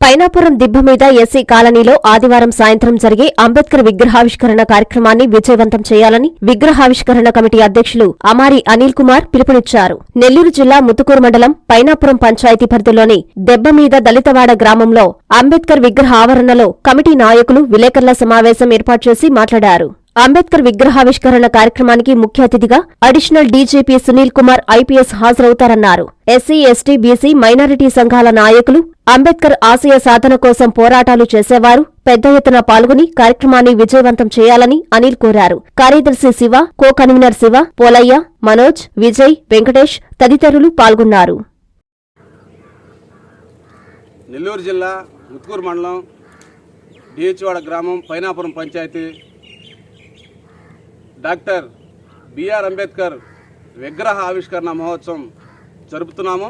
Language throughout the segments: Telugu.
పైనాపురం దిబ్బ మీద ఎస్సీ కాలనీలో ఆదివారం సాయంత్రం జరిగే అంబేద్కర్ విగ్రహావిష్కరణ కార్యక్రమాన్ని విజయవంతం చేయాలని విగ్రహావిష్కరణ కమిటీ అధ్యక్షులు అమారి అనిల్ కుమార్ పిలుపునిచ్చారు. నెల్లూరు జిల్లా ముత్తుకూరు మండలం పైనాపురం పంచాయతీ పరిధిలోని దెబ్బ మీద దళితవాడ గ్రామంలో అంబేద్కర్ విగ్రహ ఆవరణలో కమిటీ నాయకులు విలేకరుల సమావేశం ఏర్పాటు చేసి మాట్లాడారు. అంబేద్కర్ విగ్రహావిష్కరణ కార్యక్రమానికి ముఖ్య అతిథిగా additional DGP Sunil Kumar IPS హాజరవుతారన్నారు. SC ST BC minority సంఘాల నాయకులు అంబేద్కర్ ఆశయ సాధన కోసం పోరాటాలు చేసేవారు. పెద్ద ఎత్తున పాల్గొని కార్యక్రమాన్ని విజయవంతం చేయాలని అనిల్ కోరారు. కార్యదర్శి శివ కో కన్వీనర్ శివ పోలయ్య మనోజ్ విజయ్ వెంకటేష్ తదితరులు పాల్గొన్నారు. నెల్లూరు జిల్లా ముత్తుకూరు మండలం డిహెచ్వాడ గ్రామం Painapuram panchayat doctor B R Ambedkar విగ్రహ ఆవిష్కరణ మహోత్సవం జరుపుతున్నాము.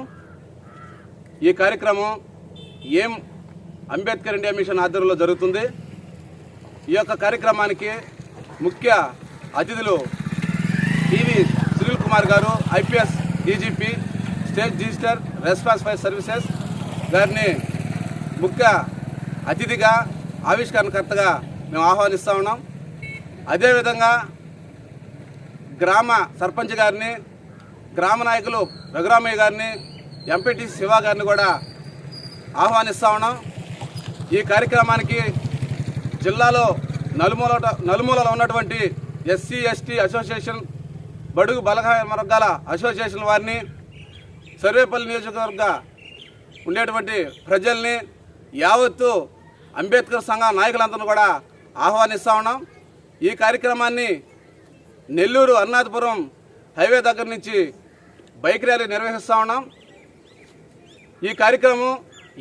ఈ కార్యక్రమం ఏం అంబేద్కర్ ఇండియా మిషన్ ఆధ్వర్యంలో జరుగుతుంది. ఈ యొక్క కార్యక్రమానికి ముఖ్య అతిథులు టీవీ సునీల్ కుమార్ గారు IPS DGP state register response fire services గారిని ముఖ్య అతిథిగా ఆవిష్కరణకర్తగా మేము ఆహ్వానిస్తూ ఉన్నాం. అదేవిధంగా గ్రామ సర్పంచ్ గారిని గ్రామ నాయకులు రఘురామయ్య గారిని ఎంపీటీ శివ గారిని కూడా ఆహ్వానిస్తా ఉన్నాం. ఈ కార్యక్రమానికి జిల్లాలో నలుమూల నలుమూలలో ఉన్నటువంటి ఎస్సీ ఎస్టీ అసోసియేషన్ బడుగు బలహీన వర్గాల అసోసియేషన్ వారిని సర్వేపల్లి నియోజకవర్గ ఉండేటువంటి ప్రజల్ని యావత్తు అంబేద్కర్ సంఘ నాయకులందరూ కూడా ఆహ్వానిస్తా ఉన్నాం. ఈ కార్యక్రమాన్ని నెల్లూరు అరుణాథపురం హైవే దగ్గర నుంచి బైక్ ర్యాలీ నిర్వహిస్తూ ఉన్నాం. ఈ కార్యక్రమం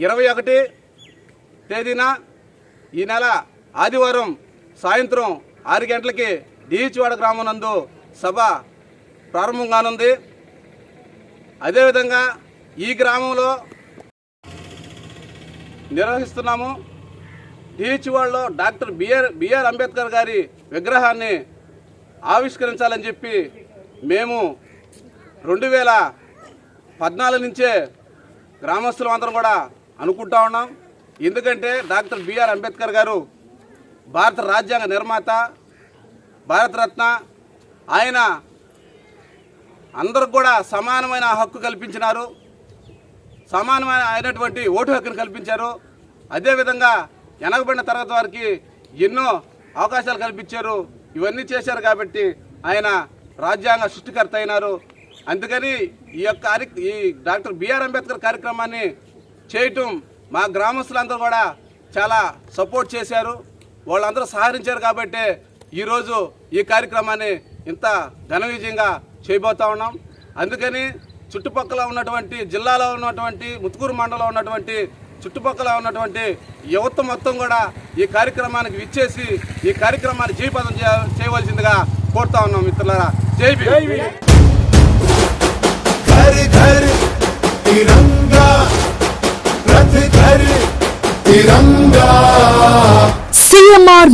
ఇరవై ఒకటి తేదీన ఈ నెల ఆదివారం సాయంత్రం ఆరు గంటలకి డిహెచ్వాడ గ్రామం నందు సభ ప్రారంభం కానుంది అదేవిధంగా ఈ గ్రామంలో నిర్వహిస్తున్నాము. డిహెచ్వాడలో డాక్టర్ బిఆర్ బిఆర్ అంబేద్కర్ గారి విగ్రహాన్ని ఆవిష్కరించాలని చెప్పి మేము రెండు వేల పద్నాలుగు నుంచే గ్రామస్తులం అందరం కూడా అనుకుంటా ఉన్నాం. ఎందుకంటే డాక్టర్ బిఆర్ అంబేద్కర్ గారు భారత రాజ్యాంగ నిర్మాత భారతరత్న ఆయన అందరికి కూడా సమానమైన హక్కు కల్పించినారు. సమానమైన అయినటువంటి ఓటు హక్కును కల్పించారు. అదేవిధంగా వెనకబడిన తరగతి వారికి ఎన్నో అవకాశాలు కల్పించారు. ఇవన్నీ చేశారు కాబట్టి ఆయన రాజ్యాంగ సృష్టికర్త అయినారు. అందుకని ఈ యొక్క కార్య- ఈ డాక్టర్ బిఆర్ అంబేద్కర్ కార్యక్రమాన్ని చేయటం మా గ్రామస్తులందరూ కూడా చాలా సపోర్ట్ చేశారు. వాళ్ళందరూ సహకరించారు కాబట్టి ఈరోజు ఈ కార్యక్రమాన్ని ఇంత ఘన విజయంగా చేయబోతా ఉన్నాం. అందుకని చుట్టుపక్కల ఉన్నటువంటి జిల్లాలో ఉన్నటువంటి ముత్తుకూరు మండలంలో ఉన్నటువంటి చుట్టుపక్కల ఉన్నటువంటి యువత మొత్తం కూడా ఈ కార్యక్రమానికి విచ్చేసి ఈ కార్యక్రమాన్ని జీపదం చేయవలసిందిగా కోరుతా ఉన్నాం మిత్రులారా. జై తిరంగా